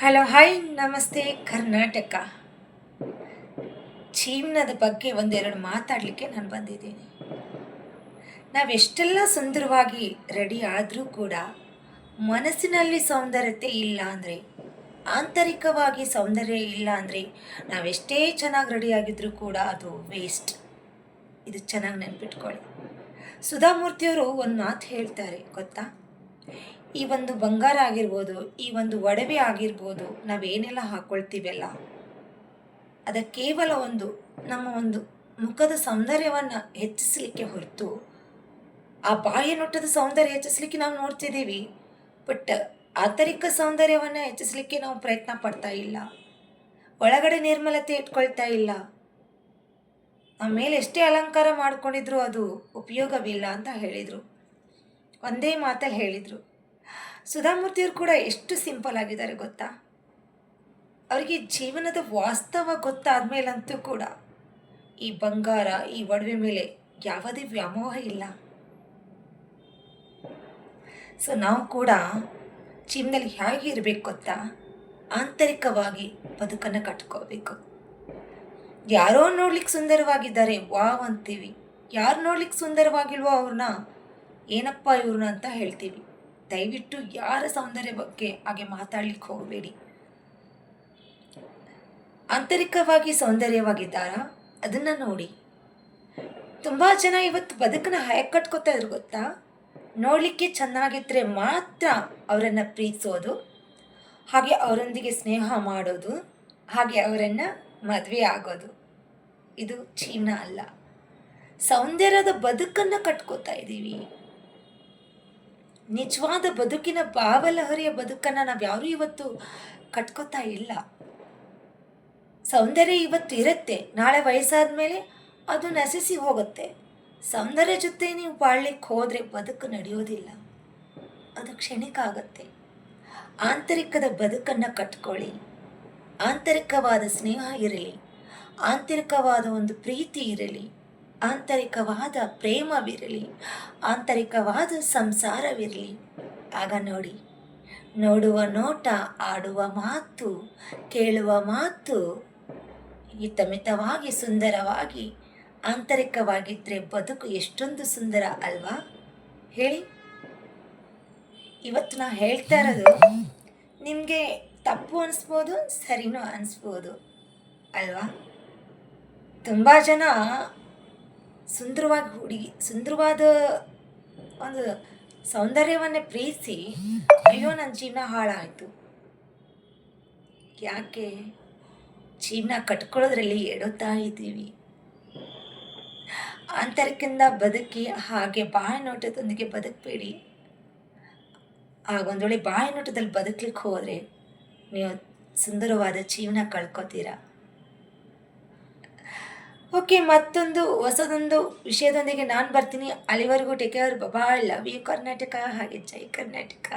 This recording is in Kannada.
ಹಲೋ ಹಾಯ್ ನಮಸ್ತೆ, ಕರ್ನಾಟಕ. ಜೀವನದ ಬಗ್ಗೆ ಒಂದೆರಡು ಮಾತಾಡಲಿಕ್ಕೆ ನಾನು ಬಂದಿದ್ದೀನಿ. ನಾವೆಷ್ಟೆಲ್ಲ ಸುಂದರವಾಗಿ ರೆಡಿ ಆದರೂ ಕೂಡ ಮನಸ್ಸಿನಲ್ಲಿ ಸೌಂದರ್ಯತೆ ಇಲ್ಲ ಅಂದರೆ, ಆಂತರಿಕವಾಗಿ ಸೌಂದರ್ಯ ಇಲ್ಲ ಅಂದರೆ ನಾವೆಷ್ಟೇ ಚೆನ್ನಾಗಿ ರೆಡಿಯಾಗಿದ್ದರೂ ಕೂಡ ಅದು ವೇಸ್ಟ್ ಇದು ಚೆನ್ನಾಗಿ ನೆನ್ಪಿಟ್ಕೊಳ್ಳಿ. ಸುಧಾಮೂರ್ತಿಯವರು ಒಂದು ಮಾತು ಹೇಳ್ತಾರೆ, ಗೊತ್ತಾ? ಈ ಒಂದು ಬಂಗಾರ ಆಗಿರ್ಬೋದು, ಈ ಒಂದು ಒಡವೆ ಆಗಿರ್ಬೋದು, ನಾವೇನೆಲ್ಲ ಹಾಕ್ಕೊಳ್ತೀವಲ್ಲ ಅದ ಕೇವಲ ಒಂದು ನಮ್ಮ ಒಂದು ಮುಖದ ಸೌಂದರ್ಯವನ್ನು ಹೆಚ್ಚಿಸಲಿಕ್ಕೆ ಹೊರತು, ಆ ಬಾಹ್ಯ ನೋಟದ ಸೌಂದರ್ಯ ಹೆಚ್ಚಿಸಲಿಕ್ಕೆ ನಾವು ನೋಡ್ತಿದ್ದೀವಿ. ಬಟ್ ಆಂತರಿಕ ಸೌಂದರ್ಯವನ್ನು ಹೆಚ್ಚಿಸಲಿಕ್ಕೆ ನಾವು ಪ್ರಯತ್ನ ಪಡ್ತಾ ಇಲ್ಲ. ಒಳಗಡೆ ನಿರ್ಮಲತೆ ಇಟ್ಕೊಳ್ತಾ ಇಲ್ಲ. ನಮ್ಮ ಮೇಲೆ ಎಷ್ಟೇ ಅಲಂಕಾರ ಮಾಡ್ಕೊಂಡಿದ್ರು ಅದು ಉಪಯೋಗವಿಲ್ಲ ಅಂತ ಹೇಳಿದರು. ಒಂದೇ ಮಾತಲ್ಲಿ ಹೇಳಿದರು. ಸುಧಾಮೂರ್ತಿಯವರು ಕೂಡ ಎಷ್ಟು ಸಿಂಪಲ್ ಆಗಿದ್ದಾರೆ ಗೊತ್ತಾ? ಅವರಿಗೆ ಜೀವನದ ವಾಸ್ತವ ಗೊತ್ತಾದ ಮೇಲಂತೂ ಕೂಡ ಈ ಬಂಗಾರ, ಈ ಒಡವೆ ಮೇಲೆ ಯಾವುದೇ ವ್ಯಾಮೋಹ ಇಲ್ಲ. ಸೊ ನಾವು ಕೂಡ ಜೀವನದಲ್ಲಿ ಹೇಗೆ ಇರಬೇಕು ಗೊತ್ತಾ? ಆಂತರಿಕವಾಗಿ ಬದುಕನ್ನು ಕಟ್ಕೋಬೇಕು. ಯಾರೋ ನೋಡ್ಲಿಕ್ಕೆ ಸುಂದರವಾಗಿದ್ದಾರೆ, ವಾವ್ ಅಂತೀವಿ. ಯಾರು ನೋಡ್ಲಿಕ್ಕೆ ಸುಂದರವಾಗಿಲ್ವೋ ಅವ್ರನ್ನ ಏನಪ್ಪ ಇವ್ರನ್ನ ಅಂತ ಹೇಳ್ತೀವಿ ದಯವಿಟ್ಟು ಯಾರ ಸೌಂದರ್ಯ ಬಗ್ಗೆ ಹಾಗೆ ಮಾತಾಡ್ಲಿಕ್ಕೆ ಹೋಗಬೇಡಿ. ಆಂತರಿಕವಾಗಿ ಸೌಂದರ್ಯವಾಗಿದ್ದಾರಾ? ಅದನ್ನು ನೋಡಿ. ತುಂಬ ಜನ ಇವತ್ತು ಬದುಕನ್ನ ಹಯಕ್ ಕಟ್ಕೋತಾ ಇದ್ರು ಗೊತ್ತಾ? ನೋಡಲಿಕ್ಕೆ ಚೆನ್ನಾಗಿದ್ದರೆ ಮಾತ್ರ ಅವರನ್ನು ಪ್ರೀತಿಸೋದು, ಹಾಗೆ ಅವರೊಂದಿಗೆ ಸ್ನೇಹ ಮಾಡೋದು, ಹಾಗೆ ಅವರನ್ನು ಮದುವೆ ಆಗೋದು. ಇದು ಜೀವನ ಅಲ್ಲ. ಸೌಂದರ್ಯದ ಬದುಕನ್ನು ಕಟ್ಕೋತಾ ಇದ್ದೀವಿ ನಿಜವಾದ ಬದುಕಿನ ಭಾವಲಹರಿಯ ಬದುಕನ್ನು ನಾವು ಯಾರೂ ಇವತ್ತು ಕಟ್ಕೋತಾ ಇಲ್ಲ. ಸೌಂದರ್ಯ ಇವತ್ತು ಇರುತ್ತೆ. ನಾಳೆ ವಯಸ್ಸಾದ ಮೇಲೆ ಅದು ನಶಿಸಿ ಹೋಗುತ್ತೆ. ಸೌಂದರ್ಯ ಜೊತೆ ನೀವು ಬಾಳ್ಲಿಕ್ಕೆ ಹೋದರೆ ಬದುಕು ನಡೆಯೋದಿಲ್ಲ. ಅದು ಕ್ಷಣಿಕ ಆಗುತ್ತೆ. ಆಂತರಿಕದ ಬದುಕನ್ನು ಕಟ್ಕೊಳ್ಳಿ. ಆಂತರಿಕವಾದ ಸ್ನೇಹ ಇರಲಿ. ಆಂತರಿಕವಾದ ಒಂದು ಪ್ರೀತಿ ಇರಲಿ. ಆಂತರಿಕವಾದ ಪ್ರೇಮವಿರಲಿ, ಆಂತರಿಕವಾದ ಸಂಸಾರವಿರಲಿ. ಆಗ ನೋಡಿ, ನೋಡುವ ನೋಟ, ಆಡುವ ಮಾತು, ಕೇಳುವ ಮಾತು ಹಿತಮಿತವಾಗಿ, ಸುಂದರವಾಗಿ ಆಂತರಿಕವಾಗಿದ್ದರೆ ಬದುಕು ಎಷ್ಟೊಂದು ಸುಂದರ ಅಲ್ವಾ? ಹೇಳಿ. ಇವತ್ತು ನಾ ಹೇಳ್ತಾ ಇರೋದು ನಿಮಗೆ ತಪ್ಪು ಅನಿಸ್ಬೋದು, ಸರಿನೂ ಅನಿಸ್ಬೋದು ಅಲ್ವಾ? ತುಂಬ ಜನ ಸುಂದರವಾಗಿ ಹುಡುಗಿ, ಸುಂದರವಾದ ಒಂದು ಸೌಂದರ್ಯವನ್ನೇ ಪ್ರೀತಿಸಿ, ಅಯ್ಯೋ ನನ್ನ ಜೀವನ ಹಾಳಾಯಿತು. ಯಾಕೆ? ಜೀವನ ಕಟ್ಕೊಳ್ಳೋದ್ರಲ್ಲಿ ಎಡುತ್ತಾ ಇದ್ದೀವಿ. ಆಂತರಿಕಿಂದ ಬದುಕಿ, ಹಾಗೆ ಬಾಯಿ ನೋಟದೊಂದಿಗೆ ಬದುಕಬೇಡಿ. ಹಾಗೊಂದೊಳ್ಳೆ ವೇಳೆ ಬಾಯಿ ನೋಟದಲ್ಲಿ ಬದುಕಲಿಕ್ಕೆ ಹೋದರೆ ನೀವು ಸುಂದರವಾದ ಜೀವನ ಕಳ್ಕೊತೀರ? ಓಕೆ ಮತ್ತೊಂದು ಹೊಸದೊಂದು ವಿಷಯದೊಂದಿಗೆ ನಾನು ಬರ್ತೀನಿ. ಅಲ್ಲಿವರೆಗೂ take care bye love you Karnataka ಹಾಗೆ, ಜೈ ಕರ್ನಾಟಕ